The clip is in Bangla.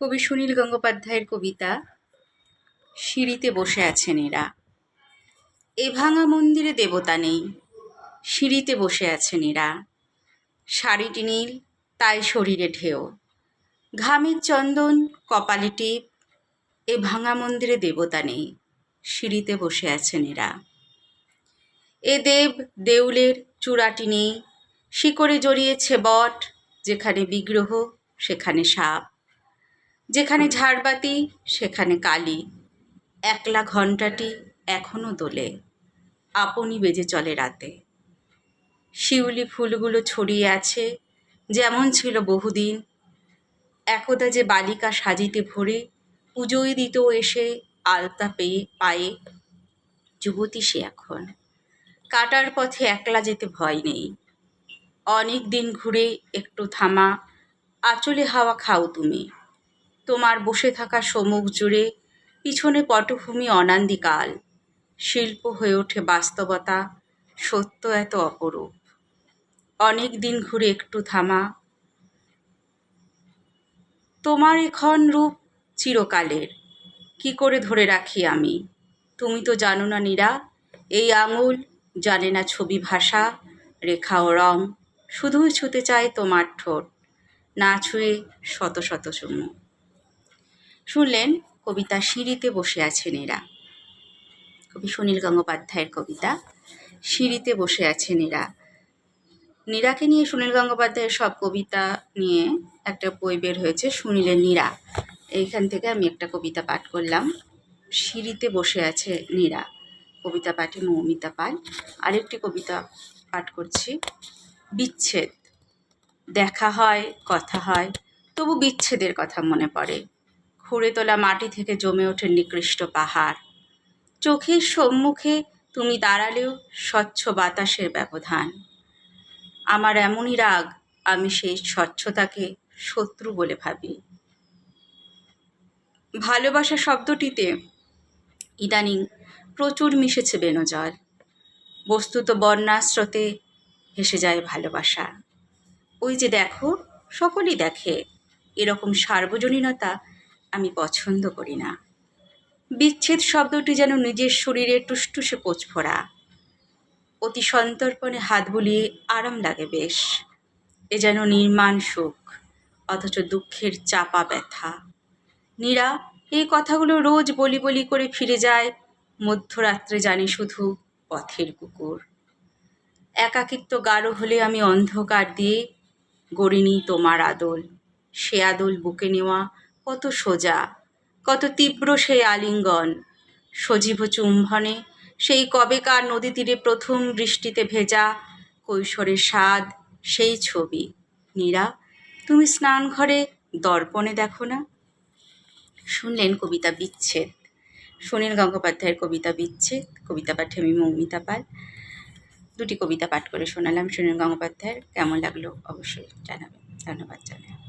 কবি সুনীল গঙ্গোপাধ্যায়ের কবিতা, সিঁড়িতে বসে আছেন এরা। এ ভাঙা মন্দিরে দেবতা নেই, সিঁড়িতে বসে আছেন এরা। শাড়িটি নীল, তাই শরীরে ঢেউ। ঘামের চন্দন, কপালে টিপ, এ ভাঙা মন্দিরে দেবতা নেই, সিঁড়িতে বসে আছেন এরা। এ দেব, দেউলের চূড়াটি নেই, শিকড়ে জড়িয়েছে বট, যেখানে বিগ্রহ, সেখানে সাপ। যেখানে ঝাড়বাতি, সেখানে কালি। একলা ঘণ্টাটি এখনও দোলে। আপনি বেজে চলে রাতে। শিউলি ফুলগুলো ছড়িয়ে আছে, যেমন ছিল বহুদিন। একদা যে বালিকা সাজিতে ভরে, পুজোয় দিত এসে আলতা পেয়ে পায়ে। যুবতী সে এখন। কাটার পথে একলা যেতে ভয় নেই। অনেক দিন ঘুরে একটু থামা, আঁচলে হাওয়া খাও তুমি। তোমার বসে থাকা সমুখ জুড়ে পিছনে পটভূমি অনান্দিকাল শিল্প হয়ে ওঠে বাস্তবতা, সত্য এত অপরূপ। অনেক দিন ঘুরে একটু থামা। তোমার এখন রূপ চিরকালের, কি করে ধরে রাখি আমি? তুমি তো জানো না নীরা, এই আঙুল জানে না ছবি ভাষা, রেখা ও রং, শুধুই ছুতে চায় তোমার ঠোঁট, না ছুঁয়ে শত শত চুমু। শুনলেন কবিতা সিঁড়িতে বসে আছেন এরা। কবি সুনীল গঙ্গোপাধ্যায়ের কবিতা, সিঁড়িতে বসে আছেন এরা। নীরাকে নিয়ে সুনীল গঙ্গোপাধ্যায়ের সব কবিতা নিয়ে একটা বই বের হয়েছে সুনীলের নীরা। এইখান থেকে আমি একটা কবিতা পাঠ করলাম। সিঁড়িতে বসে আছে নীরা। কবিতা পাঠে মৌমিতা পাল। আরেকটি কবিতা পাঠ করছি। বিচ্ছেদ। দেখা হয়, কথা হয়, তবু বিচ্ছেদের কথা মনে পড়ে। খুঁড়ে তোলা মাটি থেকে জমে ওঠে নিকৃষ্ট পাহাড়। চোখের সম্মুখে তুমি দাঁড়ালেও স্বচ্ছ বাতাসের ব্যবধান। আমার এমনই রাগ, আমি সেই স্বচ্ছতাকে শত্রু বলে ভাবি। ভালোবাসা শব্দটিতে ইদানিং প্রচুর মিশেছে বেনজল। বস্তুত বন্যাস্রোতে হেসে যায় ভালোবাসা। ওই যে দেখো, সকলেই দেখে। এরকম সার্বজনীনতা পছন্দ করি না। বিচ্ছেদ শব্দটি যেন নিজের শরীরে টুসটুসে পোচফোড়া অতি সন্তর্পণে হাত বুলিয়ে আরাম লাগে বেশ। এ যেন নির্মাণ সুখ অথচ দুঃখের চাপা ব্যথা। নীরা, এই কথাগুলো রোজ বলি বলি করে ফিরে যায়, মধ্যরাত্রে জানি শুধু পথের কুকুর। একাকিত্ব গাঢ় হলে আমি অন্ধকার দিয়ে, গড়িনি তোমার আদল, সে আদল বুকে নেওয়া কত সোজা, কত তীব্র সেই আলিঙ্গন। সজীব চুম্বনে, সেই কবেকার নদী তীরে প্রথম বৃষ্টিতে ভেজা কৈশোরের স্বাদ, সেই ছবি। নীরা, তুমি স্নান ঘরে দর্পণে দেখো না? শুনলেন কবিতা বিচ্ছেদ। সুনীল গঙ্গোপাধ্যায়ের কবিতা বিচ্ছেদ, কবিতা পাঠে আমি মৌমিতা পাল। দুটি কবিতা পাঠ করে শোনালাম। সুনীল গঙ্গোপাধ্যায়ের কেমন লাগল অবশ্যই জানাবেন। ধন্যবাদ জানাই।